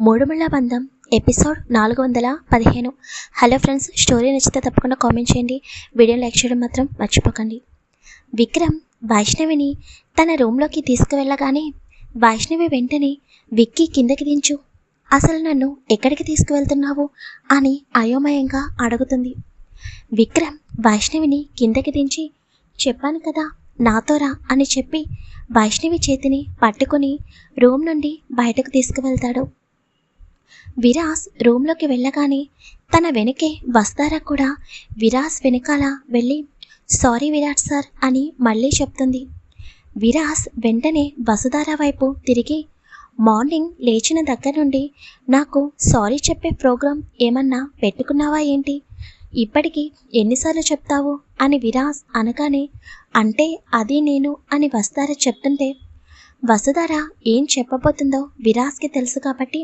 మూడుముళ్ళ బంధం ఎపిసోడ్ నాలుగు వందల పదిహేను. హలో ఫ్రెండ్స్ స్టోరీ నచ్చితే తప్పకుండా కామెంట్ చేయండి. వీడియో లైక్ చేయడం మాత్రం మర్చిపోకండి. విక్రమ్ వైష్ణవిని తన రూమ్లోకి తీసుకువెళ్ళగానే వైష్ణవి వెంటనే విక్కి కిందకి దించు. అసలు నన్ను ఎక్కడికి తీసుకువెళ్తున్నావు? అని అయోమయంగా అడుగుతుంది. విక్రమ్ వైష్ణవిని కిందకి దించి చెప్పాను కదా నాతోరా అని చెప్పి వైష్ణవి చేతిని పట్టుకుని రూమ్ నుండి బయటకు తీసుకువెళ్తాడు. విరాస్ రూమ్లోకి వెళ్ళగానే తన వెనకే వస్తారా కూడా? విరాస్ వెనకాల వెళ్ళి సారీ విరాట్ సార్ అని మళ్ళీ చెప్తుంది. విరాస్ వెంటనే వసుధార వైపు తిరిగి మార్నింగ్ లేచిన దగ్గర నుండి నాకు సారీ చెప్పే ప్రోగ్రాం ఏమన్నా పెట్టుకున్నావా ఏంటి? ఇప్పటికి ఎన్నిసార్లు చెప్తావు? అని విరాస్ అనగానే అంటే అది నేను అని వస్తారా చెప్తుంటే వసుధార ఏం చెప్పబోతుందో విరాస్కి తెలుసు కాబట్టి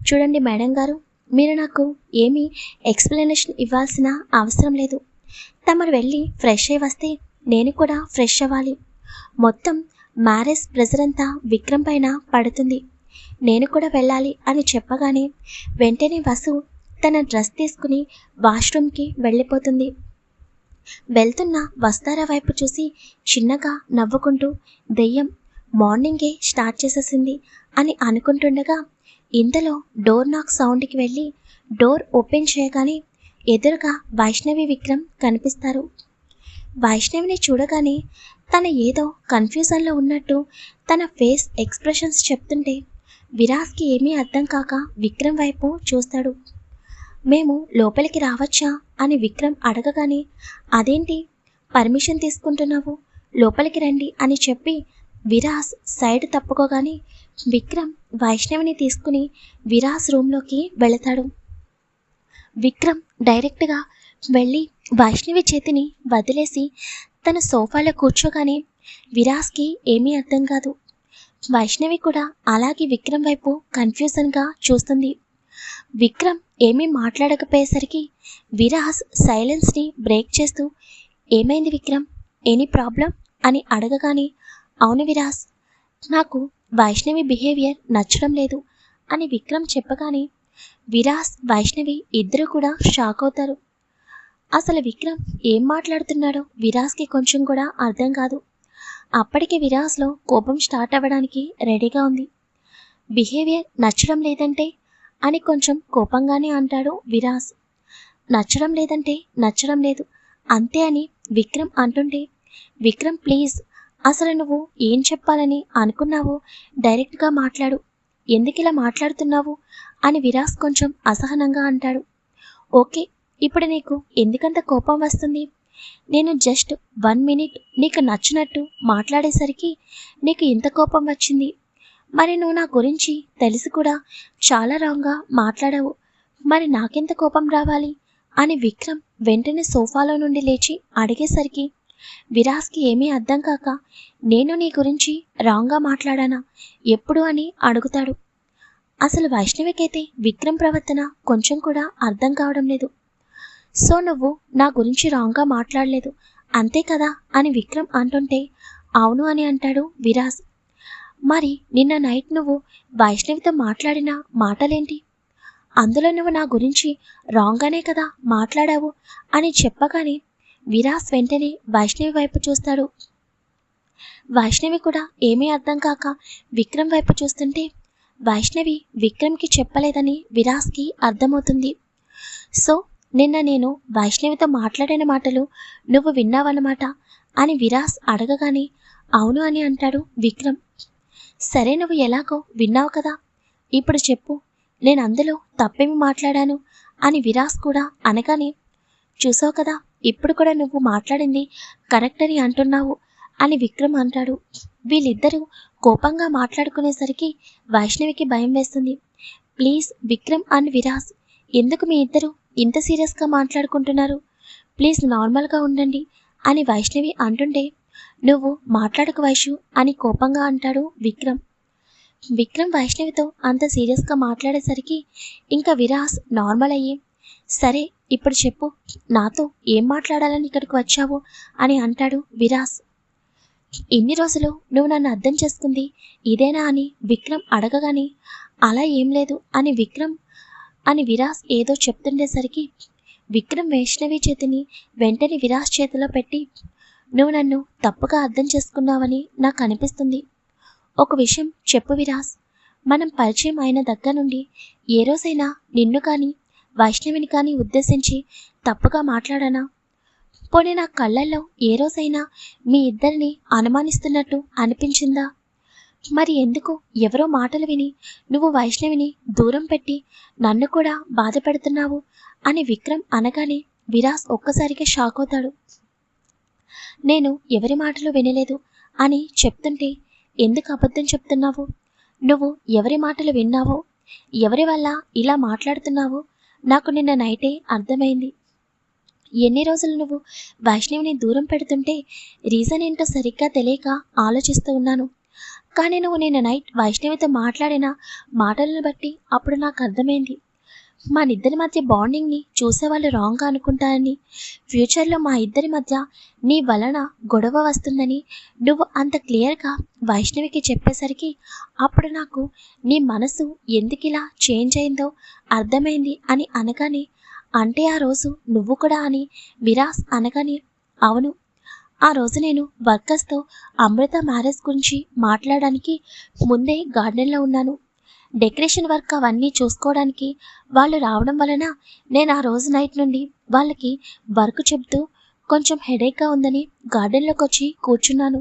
చూడండి మేడం గారు మీరు నాకు ఏమీ ఎక్స్ప్లెనేషన్ ఇవ్వాల్సిన అవసరం లేదు. తమరు వెళ్ళి ఫ్రెష్ అయి వస్తే నేను కూడా ఫ్రెష్ అవ్వాలి. మొత్తం మ్యారేజ్ ప్రెజర్ అంతా విక్రమ్ పైన పడుతుంది. నేను కూడా వెళ్ళాలి అని చెప్పగానే వెంటనే వసు తన డ్రెస్ తీసుకుని వాష్రూమ్కి వెళ్ళిపోతుంది. వెళ్తున్న వస్తారా వైపు చూసి చిన్నగా నవ్వుకుంటూ దెయ్యం మార్నింగే స్టార్ట్ చేసేసింది అని అనుకుంటుండగా ఇంతలో డోర్ నాక్ సౌండ్కి వెళ్ళి డోర్ ఓపెన్ చేయగానే ఎదురుగా వైష్ణవి విక్రమ్ కనిపిస్తారు. వైష్ణవిని చూడగానే తన ఏదో కన్ఫ్యూజన్లో ఉన్నట్టు తన ఫేస్ ఎక్స్ప్రెషన్స్ చెప్తుంటే విరాస్కి ఏమీ అర్థం కాక విక్రమ్ వైపు చూస్తాడు. మేము లోపలికి రావచ్చా? అని విక్రమ్ అడగగానే అదేంటి? పర్మిషన్ తీసుకుంటున్నావు? లోపలికి రండి అని చెప్పి విరాస్ సైడ్ తప్పుకోగానే విక్రమ్ వైష్ణవిని తీసుకుని విరాస్ రూమ్లోకి వెళతాడు. విక్రమ్ డైరెక్ట్గా వెళ్ళి వైష్ణవి చేతిని వదిలేసి తన సోఫాలో కూర్చోగానే విరాస్కి ఏమీ అర్థం కాదు. వైష్ణవి కూడా అలాగే విక్రమ్ వైపు కన్ఫ్యూజన్గా చూస్తుంది. విక్రమ్ ఏమీ మాట్లాడకపోయేసరికి విరాస్ సైలెన్స్ని బ్రేక్ చేస్తూ ఏమైంది విక్రమ్? ఎనీ ప్రాబ్లం అని అడగగానే అవును విరాస్ నాకు వైష్ణవి బిహేవియర్ నచ్చడం లేదు అని విక్రమ్ చెప్పగానే విరాస్ వైష్ణవి ఇద్దరు కూడా షాక్ అవుతారు. అసలు విక్రమ్ ఏం మాట్లాడుతున్నాడో విరాస్కి కొంచెం కూడా అర్థం కాదు. అప్పటికి విరాస్లో కోపం స్టార్ట్ అవ్వడానికి రెడీగా ఉంది. బిహేవియర్ నచ్చడం లేదంటే? అని కొంచెం కోపంగానే అంటాడు విరాస్. నచ్చడం లేదంటే నచ్చడం లేదు. అంతే అని విక్రమ్ అంటుంటే విక్రమ్ ప్లీజ్ అసలు నువ్వు ఏం చెప్పాలని అనుకున్నావో డైరెక్ట్గా మాట్లాడు. ఎందుకు ఇలా మాట్లాడుతున్నావు? అని విరాస్ కొంచెం అసహనంగా అంటాడు. ఓకే ఇప్పుడు నీకు ఎందుకంత కోపం వస్తుంది? నేను జస్ట్ వన్ మినిట్ నీకు నచ్చినట్టు మాట్లాడేసరికి నీకు ఇంత కోపం వచ్చింది. మరి నువ్వు నా గురించి తెలిసి కూడా చాలా రాంగ్గా మాట్లాడావు. మరి నాకెంత కోపం రావాలి? అని విక్రమ్ వెంటనే సోఫాలో నుండి లేచి అడిగేసరికి విరాస్కి ఏమీ అర్థం కాక నేను నీ గురించి రాంగ్గా మాట్లాడానా? ఎప్పుడు అని అడుగుతాడు. అసలు వైష్ణవికైతే విక్రమ్ ప్రవర్తన కొంచెం కూడా అర్థం కావడం లేదు. సో నువ్వు నా గురించి రాంగ్గా మాట్లాడలేదు. అంతే కదా? అని విక్రమ్ అంటుంటే అవును అని అంటాడు విరాస్ మరి నిన్న నైట్ నువ్వు వైష్ణవితో మాట్లాడిన మాటలేంటి? అందులో నువ్వు నా గురించి రాంగ్గానే కదా మాట్లాడావు అని చెప్పగానే విరాస్ వెంటనే వైష్ణవి వైపు చూస్తాడు. వైష్ణవి కూడా ఏమీ అర్థం కాక విక్రమ్ వైపు చూస్తుంటే వైష్ణవి విక్రమ్కి చెప్పలేదని విరాస్కి అర్థమవుతుంది. సో నిన్న నేను వైష్ణవితో మాట్లాడిన మాటలు నువ్వు విన్నావన్నమాట అని విరాస్ అడగగానే అవును అని అంటాడు విక్రమ్. సరే నువ్వు ఎలాగో విన్నావు కదా ఇప్పుడు చెప్పు నేను అందులో తప్పేమి మాట్లాడాను అని విరాస్ కూడా అనగానే చూసావు కదా ఇప్పుడు కూడా నువ్వు మాట్లాడింది కరెక్ట్ అని అంటున్నావు అని విక్రమ్ అంటాడు. వీళ్ళిద్దరూ కోపంగా మాట్లాడుకునేసరికి వైష్ణవికి భయం వేస్తుంది. ప్లీజ్ విక్రమ్ అండ్ విరాస్ ఎందుకు మీ ఇద్దరు ఇంత సీరియస్గా మాట్లాడుకుంటున్నారు? ప్లీజ్ నార్మల్గా ఉండండి అని వైష్ణవి అంటుంటే నువ్వు మాట్లాడకు వైషు అని కోపంగా అంటాడు విక్రమ్. విక్రమ్ వైష్ణవితో అంత సీరియస్గా మాట్లాడేసరికి ఇంకా విరాస్ నార్మల్ అయ్యి సరే ఇప్పుడు చెప్పు నాతో ఏం మాట్లాడాలని ఇక్కడికి వచ్చావు అని అంటాడు విరాస్. ఇన్ని రోజులు నువ్వు నన్ను అర్థం చేసుకుంది ఇదేనా అని విక్రమ్ అడగగాని అలా ఏం లేదు అని విక్రమ్ అని విరాస్ ఏదో చెప్తుండేసరికి విక్రమ్ వైష్ణవి చేతిని వెంటనే విరాస్ చేతిలో పెట్టి నువ్వు నన్ను తప్పుగా అర్థం చేసుకున్నావని నాకు అనిపిస్తుంది. ఒక విషయం చెప్పు విరాస్ మనం పరిచయం అయిన దగ్గర నుండి ఏ రోజైనా నిన్ను కానీ వైష్ణవిని కానీ ఉద్దేశించి తప్పుగా మాట్లాడానా? పోనీ నా కళ్ళల్లో ఏ రోజైనా మీ ఇద్దరిని అనుమానిస్తున్నట్టు అనిపించిందా? మరి ఎందుకు ఎవరో మాటలు విని నువ్వు వైష్ణవిని దూరం పెట్టి నన్ను కూడా బాధ పెడుతున్నావు అని విక్రమ్ అనగానే విరాస్ ఒక్కసారిగా షాక్ అవుతాడు. నేను ఎవరి మాటలు వినలేదు అని చెప్తుంటే ఎందుకు అబద్ధం చెప్తున్నావు? నువ్వు ఎవరి మాటలు విన్నావో ఎవరి వల్ల ఇలా మాట్లాడుతున్నావో నాకు నిన్న నైటే అర్థమైంది. ఎన్ని రోజులు నువ్వు వైష్ణవిని దూరం పెడుతుంటే రీజన్ ఏంటో సరిగ్గా తెలియక ఆలోచిస్తూ ఉన్నాను. కానీ నువ్వు నిన్న నైట్ వైష్ణవితో మాట్లాడిన మాటలను బట్టి అప్పుడు నాకు అర్థమైంది. మా ఇద్దరి మధ్య బాండింగ్ని చూసేవాళ్ళు రాంగ్గా అనుకుంటారని. ఫ్యూచర్లో మా ఇద్దరి మధ్య నీ వలన గొడవ వస్తుందని నువ్వు అంత క్లియర్గా వైష్ణవికి చెప్పేసరికి అప్పుడు నాకు నీ మనసు ఎందుకిలా చేంజ్ అయిందో అర్థమైంది అని అనగానే అంటే ఆ రోజు నువ్వు కూడా అని విరాస్ అనగానే అవును. ఆ రోజు నేను వర్కర్స్తో అమృత మ్యారేజ్ గురించి మాట్లాడడానికి ముందే గార్డెన్లో ఉన్నాను. డెకరేషన్ వర్క్ అవన్నీ చూసుకోవడానికి వాళ్ళు రావడం వలన నేను ఆ రోజు నైట్ నుండి వాళ్ళకి వర్క్ చెప్తూ కొంచెం హెడేక్గా ఉందని గార్డెన్లోకి వచ్చి కూర్చున్నాను.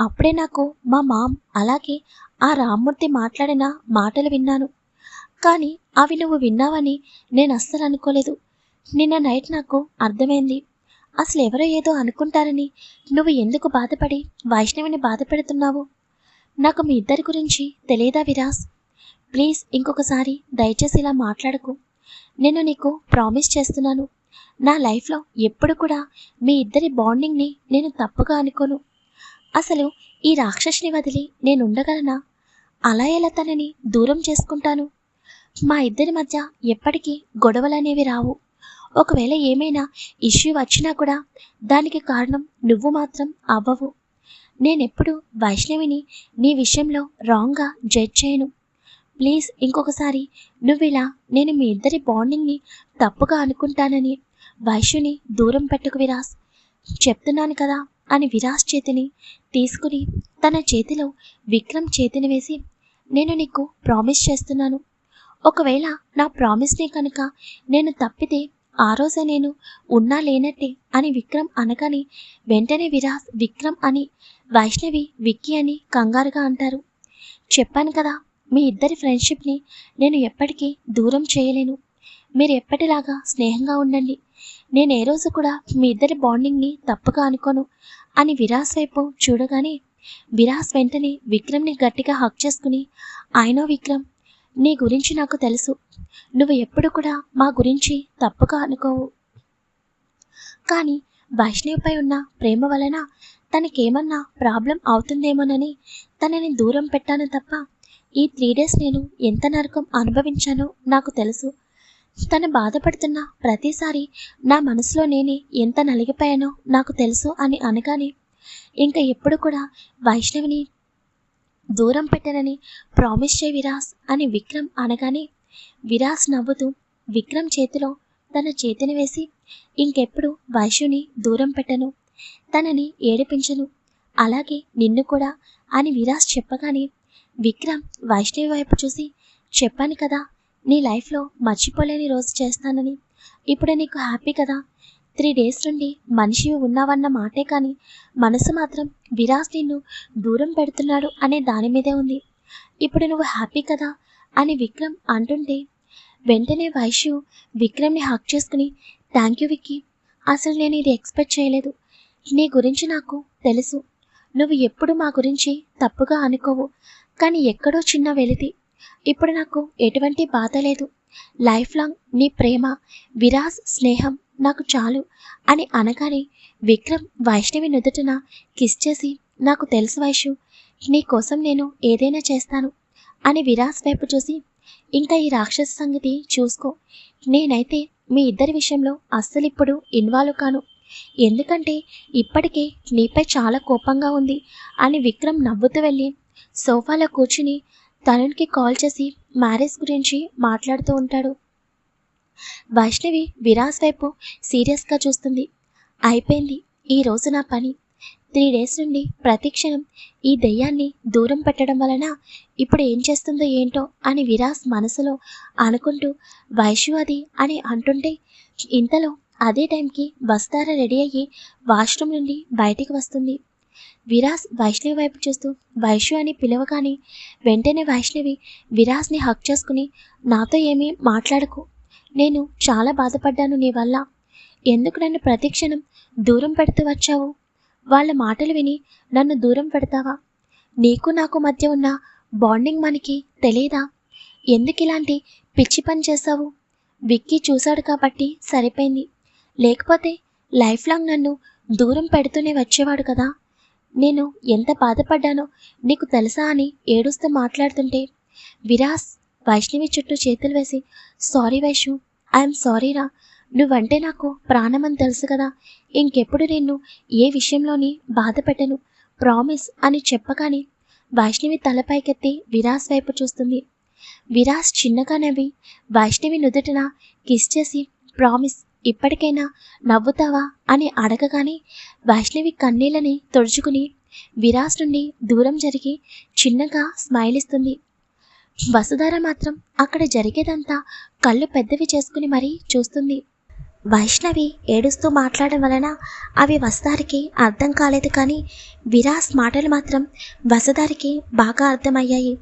అప్పుడే నాకు మా మామ్ అలాగే ఆ రామ్మూర్తి మాట్లాడిన మాటలు విన్నాను. కానీ అవి నువ్వు విన్నావని నేను అస్సలు అనుకోలేదు. నిన్న నైట్ నాకు అర్థమైంది. అసలు ఎవరో ఏదో అనుకుంటారని నువ్వు ఎందుకు బాధపడి వైష్ణవిని బాధపెడుతున్నావు? నాకు మీ ఇద్దరి గురించి తెలియదా విరాస్? ప్లీజ్ ఇంకొకసారి దయచేసి ఇలా మాట్లాడకు. నేను నీకు ప్రామిస్ చేస్తున్నాను. నా లైఫ్లో ఎప్పుడు కూడా మీ ఇద్దరి బాండింగ్ని నేను తప్పుగా అనుకోను. అసలు ఈ రాక్షసుని వదిలి నేను ఉండగలనా అలా ఎలా తనని దూరం చేసుకుంటాను? మా ఇద్దరి మధ్య ఎప్పటికీ గొడవలనేవి రావు. ఒకవేళ ఏమైనా ఇష్యూ వచ్చినా కూడా దానికి కారణం నువ్వు మాత్రం అవ్వవు. నేనెప్పుడు వైష్ణవిని నీ విషయంలో రాంగ్గా జడ్జ్ చేయను. ప్లీజ్ ఇంకొకసారి నువ్వు ఇలా నేను మీ ఇద్దరి బాండింగ్ని తప్పుగా అనుకుంటానని వైశ్యుని దూరం పెట్టుకు విరాస్. చెప్తున్నాను కదా అని విరాస్ చేతిని తీసుకుని తన చేతిలో విక్రమ్ చేతిని వేసి నేను నీకు ప్రామిస్ చేస్తున్నాను. ఒకవేళ నా ప్రామిస్ని కనుక నేను తప్పితే ఆ రోజే నేను ఉన్నా లేనట్టే అని విక్రమ్ అనగానే వెంటనే విరాస్ విక్రమ్ అని వైష్ణవి విక్కీ అని కంగారుగా అంటారు. చెప్పాను కదా మీ ఇద్దరి ఫ్రెండ్షిప్ని నేను ఎప్పటికీ దూరం చేయలేను. మీరు ఎప్పటిలాగా స్నేహంగా ఉండండి. నేను ఏ రోజు కూడా మీ ఇద్దరి బాండింగ్ని తప్పుగా అనుకోను అని విరాస్ వైపు చూడగానే విరాస్ వెంటనే విక్రమ్ని గట్టిగా హక్ చేసుకుని ఆయనో విక్రమ్ నీ గురించి నాకు తెలుసు. నువ్వు ఎప్పుడు కూడా మా గురించి తప్పుగా అనుకోవు. కానీ వైష్ణవిపై ఉన్న ప్రేమ వలన తనకేమన్నా ప్రాబ్లం అవుతుందేమోనని తనని దూరం పెట్టాను తప్ప ఈ త్రీ డేస్ నేను ఎంత నరకం అనుభవించానో నాకు తెలుసు. తను బాధపడుతున్న ప్రతిసారి నా మనసులో నేనే ఎంత నలిగిపోయానో నాకు తెలుసు అని అనగానే ఇంకా ఎప్పుడు కూడా వైష్ణవిని దూరం పెట్టనని ప్రామిస్ చే విరాస్ అని విక్రమ్ అనగానే విరాస్ నవ్వుతూ విక్రమ్ చేతిలో తన చేతిని వేసి ఇంకెప్పుడు వైష్ణుని దూరం పెట్టను తనని ఏడిపించను అలాగే నిన్ను కూడా అని విరాస్ చెప్పగానే విక్రమ్ వైష్ణవి వైపు చూసి చెప్పాను కదా నీ లైఫ్లో మర్చిపోలేని రోజు చేస్తానని. ఇప్పుడు నీకు హ్యాపీ కదా. త్రీ డేస్ నుండి మనిషి ఉన్నావన్న మాటే కానీ మనసు మాత్రం విరాస్ నిన్ను దూరం పెడుతున్నాడు అనే దాని మీదే ఉంది. ఇప్పుడు నువ్వు హ్యాపీ కదా అని విక్రమ్ అంటుంటే వెంటనే వైష్యు విక్రమ్ని హక్ చేసుకుని థ్యాంక్ యూ విక్కీ అసలు నేను ఇది ఎక్స్పెక్ట్ చేయలేదు. నీ గురించి నాకు తెలుసు. నువ్వు ఎప్పుడు మా గురించి తప్పుగా అనుకోవు. కానీ ఎక్కడో చిన్న వెలితి. ఇప్పుడు నాకు ఎటువంటి బాధ లేదు. లైఫ్ లాంగ్ నీ ప్రేమ విరాస్ స్నేహం నాకు చాలు అని అనగానే విక్రమ్ వైష్ణవి నుదుటన కిస్ చేసి నాకు తెలుసు వైషు నీ కోసం నేను ఏదైనా చేస్తాను అని విరాస్ వైపు చూసి ఇంకా ఈ రాక్షస సంగతి చూసుకో. నేనైతే మీ ఇద్దరి విషయంలో అస్సలు ఇప్పుడు ఇన్వాల్వ్ కాను. ఎందుకంటే ఇప్పటికే నీపై చాలా కోపంగా ఉంది అని విక్రమ్ నవ్వుతూ వెళ్ళి సోఫాలో కూర్చుని తరుణ్కి కాల్ చేసి మ్యారేజ్ గురించి మాట్లాడుతూ ఉంటాడు. వైష్ణవి విరాస్ వైపు సీరియస్గా చూస్తుంది. అయిపోయింది ఈ రోజు నా పని. త్రీ డేస్ నుండి ప్రతి క్షణం ఈ దెయ్యాన్ని దూరం పెట్టడం వలన ఇప్పుడు ఏం చేస్తుందో ఏంటో అని విరాస్ మనసులో అనుకుంటూ వైష్ణవాది అది అని అంటుంటే ఇంతలో అదే టైంకి బస్తార రెడీ అయ్యి వాష్రూమ్ నుండి బయటికి వస్తుంది. విరాస్ వైష్ణవి వైపు చూస్తూ వైష్ణవి అని పిలవగానే వెంటనే వైష్ణవి విరాస్ని హక్ చేసుకుని నాతో ఏమీ మాట్లాడకు. నేను చాలా బాధపడ్డాను నీ వల్ల. ఎందుకు నన్ను ప్రతిక్షణం దూరం పెడుతూ వచ్చావు? వాళ్ళ మాటలు విని నన్ను దూరం పెడతావా? నీకు నాకు మధ్య ఉన్న బాండింగ్ మనకి తెలియదా ఎందుకు ఇలాంటి పిచ్చి పని చేశావు? విక్కీ చూశాడు కాబట్టి సరిపోయింది. లేకపోతే లైఫ్ లాంగ్ నన్ను దూరం పెడుతూనే వచ్చేవాడు కదా. నేను ఎంత బాధపడ్డానో నీకు తెలుసా అని ఏడుస్తూ మాట్లాడుతుంటే విరాస్ వైష్ణవి చుట్టూ చేతులు వేసి సారీ వైషు ఐఎమ్ సారీరా నువ్వంటే నాకు ప్రాణమని తెలుసు కదా. ఇంకెప్పుడు నిన్ను ఏ విషయంలోని బాధ పెట్టను ప్రామిస్ అని చెప్పగానే వైష్ణవి తలపైకెత్తి విరాస్ వైపు చూస్తుంది. విరాస్ చిన్నగా నవ్వి వైష్ణవి నుదుటిన కిస్ చేసి ప్రామిస్ ఇప్పటికైనా నవ్వుతావా అని అడగగానే వైష్ణవి కన్నీళ్ళని తుడుచుకుని విరాస్ నుండి దూరం జరిగి చిన్నగా స్మైల్ ఇస్తుంది వసుధార మాత్రం అక్కడ జరిగేదంతా కళ్ళు పెద్దవి చేసుకుని మరీ చూస్తుంది. వైష్ణవి ఏడుస్తూ మాట్లాడడం వలన అవి వసుధారికి అర్థం కాలేదు కానీ విరాస్ మాటలు మాత్రం వసుధారికి బాగా అర్థమయ్యాయి.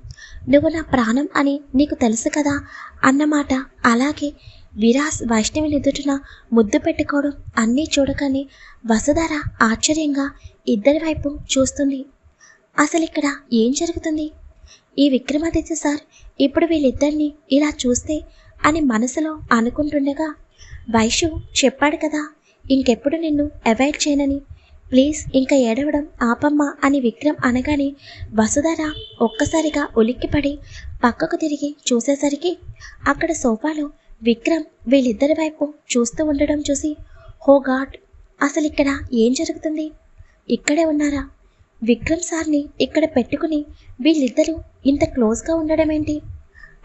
నువ్వు నా ప్రాణం అని నీకు తెలుసు కదా అన్నమాట. అలాగే విరాస్ వైష్ణవిని ఎదుటిన ముద్దు పెట్టుకోవడం అన్నీ చూడగానే వసుధార ఆశ్చర్యంగా ఇద్దరి వైపు చూస్తుంది. అసలు ఇక్కడ ఏం జరుగుతుంది? ఈ విక్రమాదిత్య సార్ ఇప్పుడు వీళ్ళిద్దరిని ఇలా చూస్తే అని మనసులో అనుకుంటుండగా వైషు చెప్పాడు కదా ఇంకెప్పుడు నిన్ను అవాయిడ్ చేయనని. ప్లీజ్ ఇంకా ఏడవడం ఆపమ్మా అని విక్రమ్ అనగానే వసుధర ఒక్కసారిగా ఉలిక్కిపడి పక్కకు తిరిగి చూసేసరికి అక్కడ సోఫాలో విక్రమ్ వీళ్ళిద్దరి వైపు చూస్తూ ఉండడం చూసి హో గాడ్ అసలు ఇక్కడ ఏం జరుగుతుంది? ఇక్కడే ఉన్నారా? విక్రమ్ సార్ని ఇక్కడ పెట్టుకుని వీళ్ళిద్దరూ ఇంత క్లోజ్గా ఉండడం ఏంటి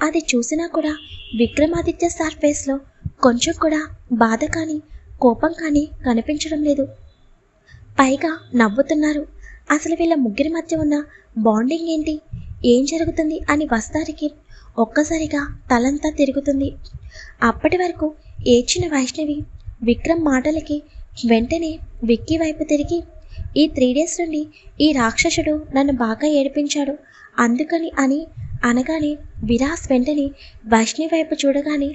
అది చూసినా కూడా విక్రమాదిత్య సార్ ఫేస్లో కొంచెం కూడా బాధ కానీ కోపం కానీ కనిపించడం లేదు. పైగా నవ్వుతున్నారు. అసలు వీళ్ళ ముగ్గురి మధ్య ఉన్న బాండింగ్ ఏంటి? ఏం జరుగుతుంది అని వస్తారికి ఒక్కసారిగా తలంతా తిరుగుతుంది. అప్పటి వరకు ఏడ్చిన వైష్ణవి విక్రమ్ మాటలకి వెంటనే విక్కీ వైపు తిరిగి ఈ త్రీ డేస్ నుండి ఈ రాక్షసుడు నన్ను బాగా ఏడిపించాడు. అందుకని అని అనగానే విరాస్ వెంటనే వైష్ణవి వైపు చూడగానే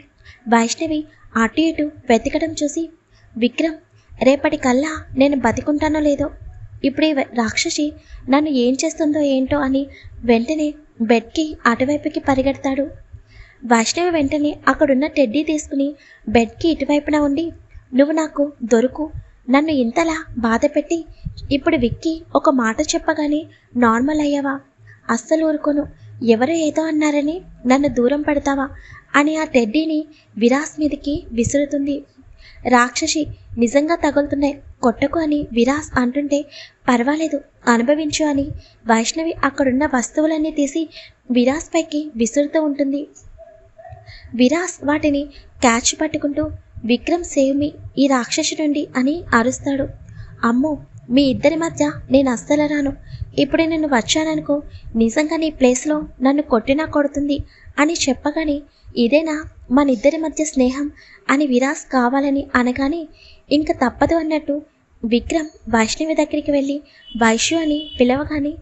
వైష్ణవి అటు ఇటు వెతకడం చూసి విక్రమ్ రేపటి కల్లా నేను బతికుంటానో లేదో ఇప్పుడు ఈ రాక్షసి నన్ను ఏం చేస్తుందో ఏంటో అని వెంటనే బెడ్కి అటువైపుకి పరిగెడతాడు. వైష్ణవి వెంటనే అక్కడున్న టెడ్డీ తీసుకుని బెడ్కి ఇటువైపున ఉండి నువ్వు నాకు దొరుకు నన్ను ఇంతలా బాధ పెట్టి ఇప్పుడు విక్కి ఒక మాట చెప్పగానే నార్మల్ అయ్యావా? అస్సలు ఊరుకోను. ఎవరు ఏదో అన్నారని నన్ను దూరం పెడతావా? అని ఆ టెడ్డీని విరాస్ మీదకి విసురుతుంది. రాక్షసి నిజంగా తగులుతున్నాయి కొట్టకు అని విరాస్ అంటుంటే పర్వాలేదు అనుభవించు అని వైష్ణవి అక్కడున్న వస్తువులన్నీ తీసి విరాస్ పైకి విసురుతూ ఉంటుంది. విరాస్ వాటిని క్యాచ్ పట్టుకుంటూ విక్రమ్ సేవ్ మీ ఈ రాక్షసు నుండి అని అరుస్తాడు. అమ్మో మీ ఇద్దరి మధ్య నేను అస్సలు రాను. ఇప్పుడే నేను వచ్చాననుకో నిజంగా నీ ప్లేస్లో నన్ను కొట్టినా కొడుతుంది అని చెప్పగానే ఇదేనా? మన ఇద్దరి మధ్య స్నేహం అని విరాస్ కావాలని అనగానే ఇంక తప్పదు అన్నట్టు విక్రమ్ వైష్ణవి దగ్గరికి వెళ్ళి వైష్ణు అని పిలవగానే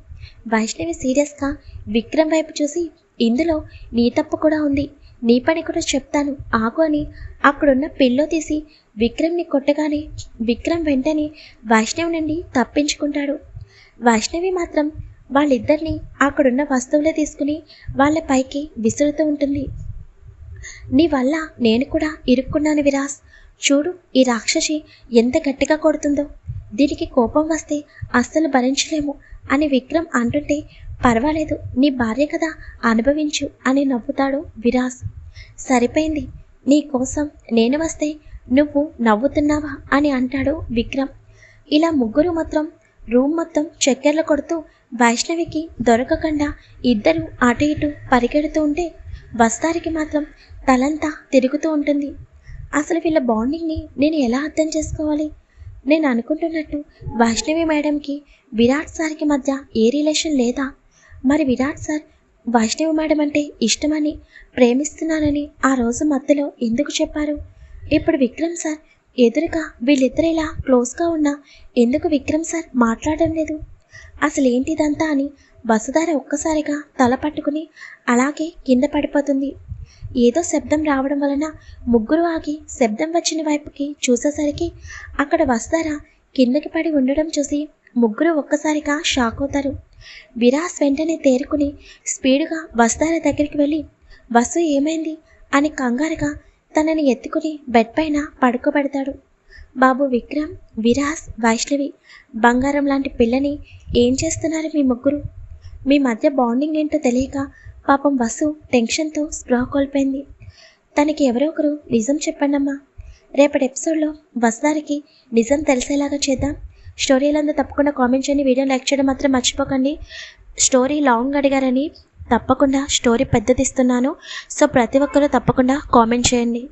వైష్ణవి సీరియస్గా విక్రమ్ వైపు చూసి ఇందులో నీ తప్పు కూడా ఉంది. నీ పని కూడా చెప్తాను. ఆగు అని అక్కడున్న పిల్లో తీసి విక్రమ్ని కొట్టగానే విక్రమ్ వెంటనే వైష్ణవి నుండి తప్పించుకుంటాడు. వైష్ణవి మాత్రం వాళ్ళిద్దరిని అక్కడున్న వస్తువులే తీసుకుని వాళ్ళ పైకి విసురుతూ ఉంటుంది. నీ వల్ల నేను కూడా ఇరుక్కున్నాను విరాస్. చూడు ఈ రాక్షసి ఎంత గట్టిగా కొడుతుందో. దీనికి కోపం వస్తే అస్సలు భరించలేము అని విక్రమ్ అంటుంటే పర్వాలేదు నీ భార్య కదా అనుభవించు అని నవ్వుతాడు విరాస్. సరిపోయింది నీ కోసం నేను వస్తే నువ్వు నవ్వుతున్నావా అని అంటాడు విక్రమ్. ఇలా ముగ్గురు మాత్రం రూమ్ మొత్తం చక్కెర్లు కొడుతూ వైష్ణవికి దొరకకుండా ఇద్దరు అటు ఇటు పరిగెడుతూ ఉంటే వస్తారికి మాత్రం తలంతా తిరుగుతూ ఉంటుంది. అసలు వీళ్ళ బాండింగ్ని నేను ఎలా అర్థం చేసుకోవాలి? నేను అనుకుంటున్నట్టు వైష్ణవి మేడంకి విరాట్ సార్కి మధ్య ఏ రిలేషన్ లేదా? మరి విరాట్ సార్ వైష్ణవి మేడం అంటే ఇష్టమని ప్రేమిస్తున్నానని ఆ రోజు మధ్యలో ఎందుకు చెప్పారు? ఇప్పుడు విక్రమ్ సార్ ఎదురుగా వీళ్ళిద్దరు ఇలా క్లోజ్గా ఉన్నా ఎందుకు విక్రమ్ సార్ మాట్లాడడం లేదు? అసలు ఏంటిదంతా అని వసుధార ఒక్కసారిగా తల పట్టుకుని అలాగే కింద పడిపోతుంది. ఏదో శబ్దం రావడం వలన ముగ్గురు ఆగి శబ్దం వచ్చిన వైపుకి చూసేసరికి అక్కడ వస్తారా కిందకి పడి ఉండడం చూసి ముగ్గురు ఒక్కసారిగా షాక్ అవుతారు. విరాస్ వెంటనే తేరుకుని స్పీడుగా వస్తార దగ్గరికి వెళ్ళి వసు ఏమైంది? అని కంగారుగా తనని ఎత్తుకుని బెడ్ పైన పడుకోబెడతాడు. బాబు విక్రమ్ విరాస్ వైష్ణవి బంగారం లాంటి పిల్లని ఏం చేస్తున్నారు మీ ముగ్గురు? మీ మధ్య బాండింగ్ ఏంటో తెలియక పాపం వసు టెన్షన్తో స్ప్రా కోల్పోయింది. తనకి ఎవరో ఒకరు నిజం చెప్పండమ్మా. రేపటి ఎపిసోడ్లో వసుదారికి నిజం తెలిసేలాగా చేద్దాం. స్టోరీలంతా తప్పకుండా కామెంట్ చేయండి. వీడియో లైక్ చేయడం మాత్రం మర్చిపోకండి. స్టోరీ లాంగ్ అడిగారని తప్పకుండా స్టోరీ పెద్దదిస్తున్నాను. సో ప్రతి ఒక్కరూ తప్పకుండా కామెంట్ చేయండి.